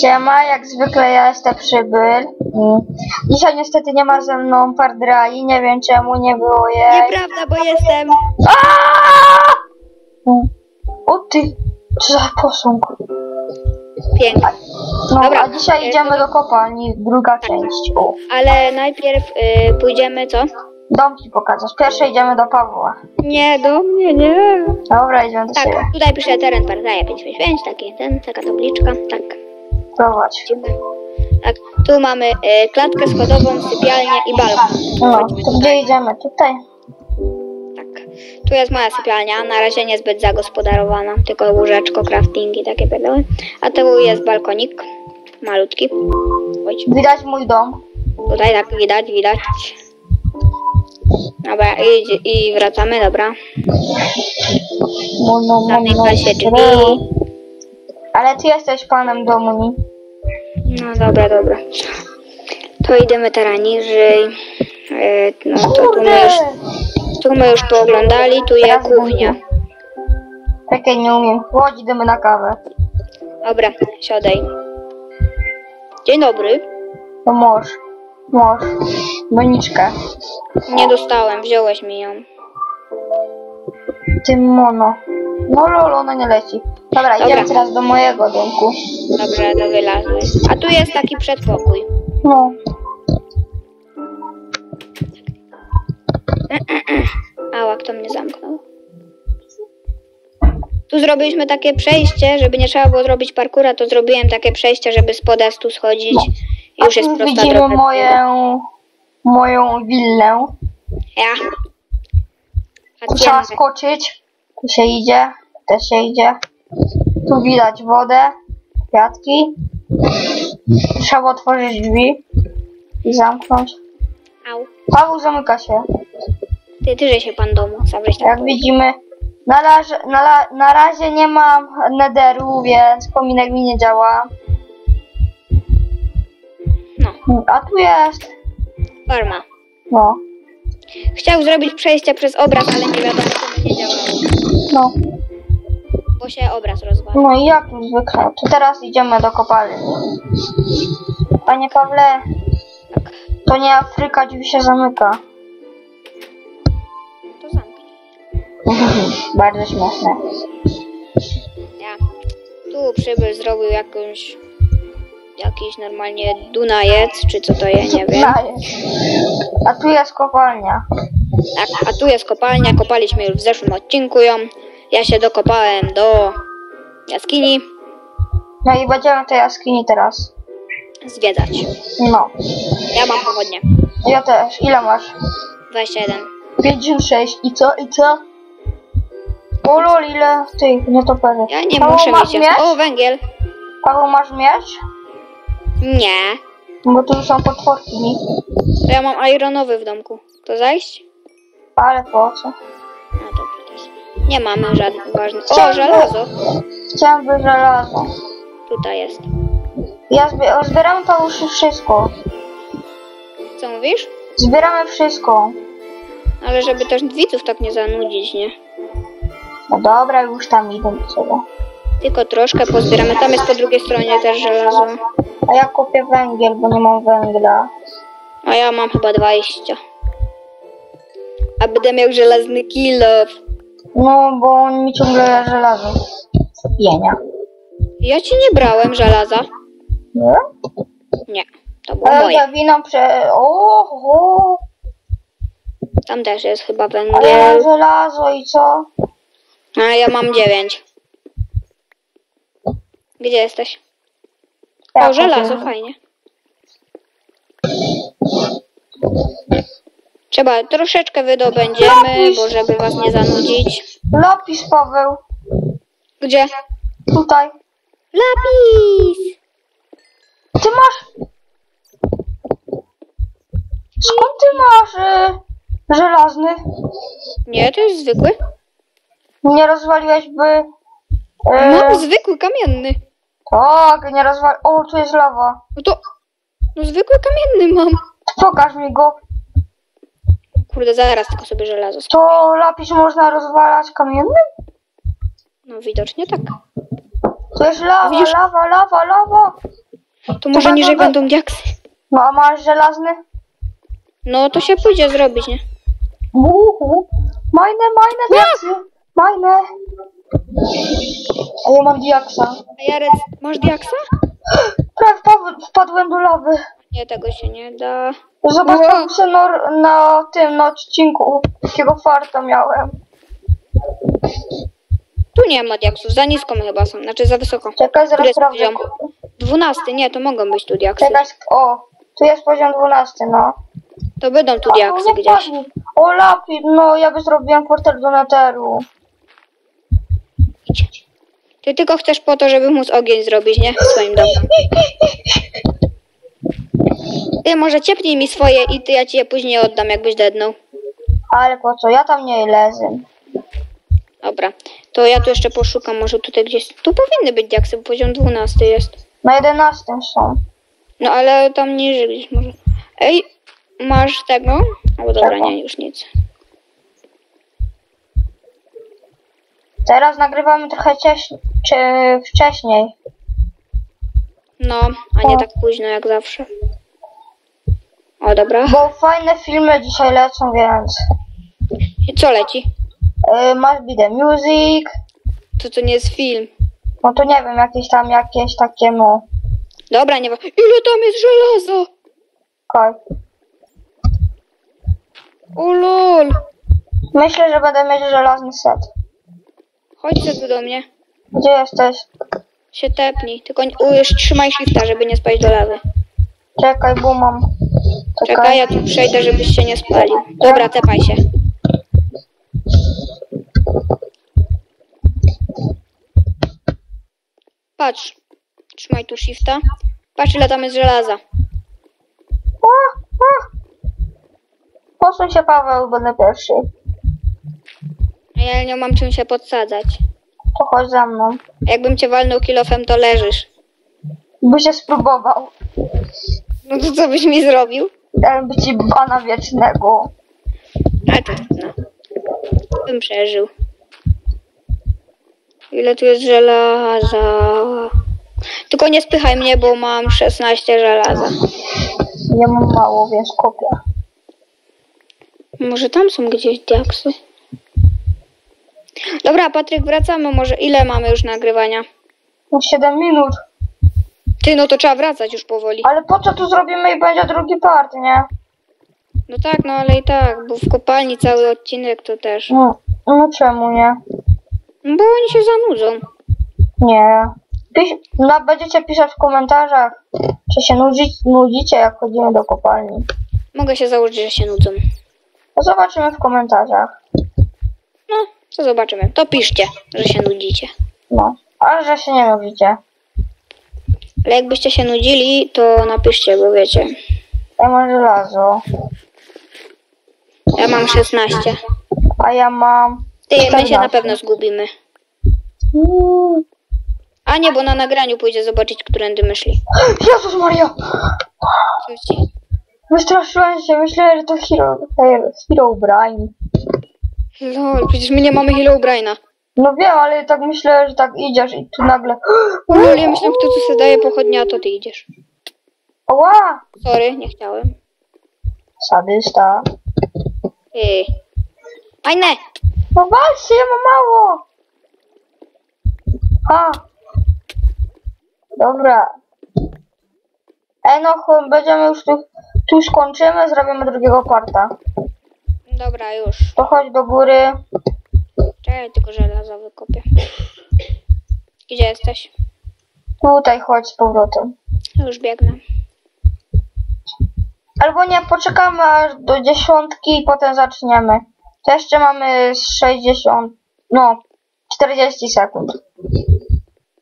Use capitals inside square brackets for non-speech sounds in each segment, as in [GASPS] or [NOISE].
Siema, jak zwykle ja jestem przybyl. Mm. Dzisiaj niestety nie ma ze mną Pardrai, nie wiem czemu nie było jej. Nieprawda, bo jestem. Aaaa! Mm. O ty, co za posąg. Piękny. No, Dobra. a dzisiaj idziemy do kopalni, druga część. O, Ale najpierw y, pójdziemy co? Domki pokazać. Pierwsze idziemy do Pawła. Nie, do mnie, nie. Dobra, idziemy do Tak, siebie. tutaj piszę teren Partaja 555, taki ten, taka tabliczka, tak. Prowadź. Tak, tu mamy y, klatkę schodową, sypialnię i balkon. No, to gdzie idziemy? Tutaj. Tak. Tu jest moja sypialnia, na razie niezbyt zagospodarowana, tylko łóżeczko, crafting i takie pierdoły. A tu jest balkonik, malutki. Chodź. Widać mój dom. Tutaj tak widać, widać. Dobra, i, i wracamy, dobra. No, no, no, no, Zamyka się drzwi. Ale ty jesteś panem domu, nie? No dobra, dobra. To idziemy teraz niżej. E, No to tu my już, tu my już pooglądali, tu jest Teraz kuchnia. Czekaj, nie umiem. Chodź, idziemy na kawę. Dobra, siadaj. Dzień dobry. No możesz. Możesz. Doniczkę. Nie dostałem, wziąłeś mi ją. Ty mono. No lolo, ona nie leci. Dobra, Dobra. idziemy teraz do mojego domku. Dobra, to wylazły. A tu jest taki przedpokój. No. [CLEARS THROAT] Ała, kto mnie zamknął? Tu zrobiliśmy takie przejście, żeby nie trzeba było zrobić parkura, to zrobiłem takie przejście, żeby z podestu schodzić. A Już jest tu prosta widzimy droga. moją, moją willę. Ja. Tu trzeba skoczyć. Tu się idzie. Też się idzie. Tu widać wodę. Kwiatki. Trzeba otworzyć drzwi. I zamknąć. Au. Paweł zamyka się. Ty, tyże się pan domu, zawieź tak. Jak widzimy, na razie, na, na razie nie mam nederu, więc kominek mi nie działa. A tu jest. forma. No, Chciał zrobić przejście przez obraz, ale nie wiadomo, czemu nie działało. no, Bo się obraz rozwalił. no i jak zwykle. To teraz idziemy do kopalni. Panie Pawle, Tak, to nie Afryka, drzwi się zamyka. to zamknij. [LAUGHS] Bardzo śmieszne. Ja. Tu przybył zrobił jakąś... Jakiś normalnie Dunajec, czy co to jest, nie wiem. A tu jest kopalnia. Tak, a tu jest kopalnia, kopaliśmy już w zeszłym odcinku ją. Ja się dokopałem do jaskini No i będziemy tej jaskini teraz. zwiedzać. No, Ja mam pochodnie. ja też. Ile masz? 21. 56. I co? I co? O lol, ile tych nietoperzy. Ja nie Paweł, muszę mieć miecz? O, węgiel. Paweł, masz miecz? Nie. Bo tu są potworki. nie? To ja mam ironowy w domku. To zajść? Ale po co? No też. Nie mamy żadnych ważnych. O, żelazo. Chciałem by żelazo. Tutaj jest. Ja zbi- zbieramy to już wszystko. Co mówisz? Zbieramy wszystko. Ale żeby też widzów tak nie zanudzić, nie? No dobra, już tam idę do ciebie. Tylko troszkę pozbieramy. Tam jest po drugiej stronie też żelazo. A ja kupię węgiel, bo nie mam węgla. A ja mam chyba 20. A będę miał żelazny kilo. No, bo on mi ciągle żelazo. Pienia. Ja ci nie brałem żelaza. Nie? Nie, to było Ale moje. winą prze... O, o, Tam też jest chyba ale ja mam węgiel. żelazo i co? A ja mam 9. Gdzie jesteś? Ja O, żelazo, fajnie. Trzeba troszeczkę wydobędziemy, bo żeby was nie zanudzić. Lapis, Paweł. Gdzie? Tutaj. Lapis! Ty masz... Skąd ty masz y, żelazny? Nie, to jest zwykły. Nie rozwaliłeś by... Y, No, zwykły, kamienny. Tak, nie rozwal... O, tu jest lawa. No to... No zwykły kamienny mam. Pokaż mi go. Kurde, zaraz tylko sobie żelazo sp- To lapis można rozwalać kamiennym? No widocznie tak. Tu jest lawa, Widzisz? lawa, lawa, lawa. To może będą niżej będą diaksy. No a masz żelazny? No to się pójdzie zrobić, nie? Uhu. Majne, majne diaksy. Majne. A ja mam diaksa. A Jarec, masz diaksa? Prawie wpa- wpadłem do lawy. Nie, tego się nie da. Zobaczyłem się na, na tym, na odcinku. Jakiego farta miałem. Tu nie ma diaksów, za nisko my chyba są, znaczy za wysoko. Czekaj, zaraz sprawdzę. Dwunasty, nie, to mogą być tu diaksy. Czekaj, o. Tu jest poziom 12, no. To będą tu diaksy nie gdzieś. O, lapid, no ja by zrobiłem portal do neteru. Ty tylko chcesz po to, żeby móc ogień zrobić, nie? W swoim domu. Ty może ciepnij mi swoje i ty ja ci je później oddam, jakbyś dednął. Ale po co? Ja tam nie lezę. Dobra. To ja tu jeszcze poszukam, może tutaj gdzieś. Tu powinny być diaksy, bo poziom 12 jest. Na 11 są. No ale tam niżej gdzieś może. Ej, masz tego? O dobra, Czego? nie, już nic. Teraz nagrywamy trochę czy wcześniej. No, a nie tak późno jak zawsze. O dobra. Bo fajne filmy dzisiaj lecą, więc. I co leci? Y, must be the music. To to nie jest film. No to nie wiem, jakieś tam, jakieś takie, no. Dobra, nie ma. Ile tam jest żelaza? Okej. O lol. Myślę, że będę mieć żelazny set. Chodź tu do mnie. Gdzie jesteś? Się tepnij. Tylko nie- u, już trzymaj shifta, żeby nie spać do lawy. Czekaj, bo mam. Czekaj, ja tu przejdę, żebyś się nie spalił. Dobra, tepaj się. Patrz. Trzymaj tu shifta. Patrz ile tam jest żelaza. O, o. Posuń się, Paweł, będę pierwszy. Ja nie mam czym się podsadzać. To chodź za mną. Jakbym cię walnął kilofem, to leżysz. By się spróbował. No to co byś mi zrobił? Dałem by ci bana wiecznego. A to no. Bym przeżył. Ile tu jest żelaza? Tylko nie spychaj mnie, bo mam 16 żelaza. Ja mam mało, więc kopię. Może tam są gdzieś diaksy? Dobra, Patryk, wracamy. Może ile mamy już nagrywania? No 7 minut. Ty, no to trzeba wracać już powoli. Ale po co tu zrobimy i będzie drugi part, nie? No tak, no ale i tak, bo w kopalni cały odcinek to też. No, no czemu nie? No Bo oni się zanudzą. Nie. Pisz, no, będziecie pisać w komentarzach, czy się nudzić, nudzicie, jak chodzimy do kopalni. Mogę się założyć, że się nudzą. No zobaczymy w komentarzach. Co zobaczymy. To piszcie, że się nudzicie. No. Ale że się nie nudzicie. Ale jakbyście się nudzili, to napiszcie, bo wiecie. Ja mam żelazo. Ja mam 16. A ja mam... Ty, my się na 14. pewno zgubimy. A nie, bo na nagraniu pójdzie zobaczyć, którędy myśli. Jezus Maria! Wystraszyłem się, myślałem, że to Hero, Hero Brain. Lol, przecież my nie mamy Herobrine'a. No wiem, ale tak myślę, że tak idziesz i tu nagle... [GASPS] Lol, ja myślałem, kto tu sobie daje pochodnia, a to ty idziesz. Oła! Sorry, nie chciałem. Sadysta. Ej. Fajne! No walczcie, ja mam mało! Ha! Dobra. Ej no, będziemy już tu, tu skończymy, zrobimy drugiego parta. Dobra, już. To chodź do góry. Czekaj, tylko żelaza wykopię. Gdzie jesteś? Tutaj chodź z powrotem. Już biegnę. Albo nie, poczekamy aż do dziesiątki i potem zaczniemy. To jeszcze mamy z 60, no, 40 sekund.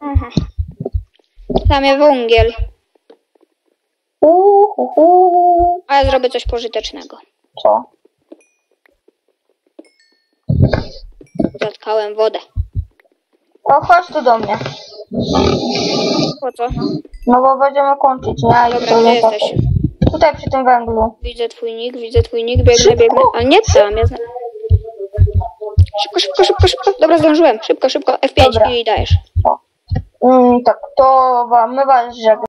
Aha. Tam jest węgiel. Uhuhu. A ja zrobię coś pożytecznego. Co? Zatkałem wodę. O, chodź tu do mnie. Po co? No bo będziemy kończyć, nie? I Dobra, gdzie jest jesteś? Tutaj przy tym węglu. Widzę twój nick, widzę twój nick, biegnę, Szybko! biegnę. Ale nie tam, ja znam. Szybko, szybko, szybko, szybko. Dobra, zdążyłem. Szybko, szybko. F5 Dobra. i dajesz. O. Mm, tak, to wam, my was żegnamy.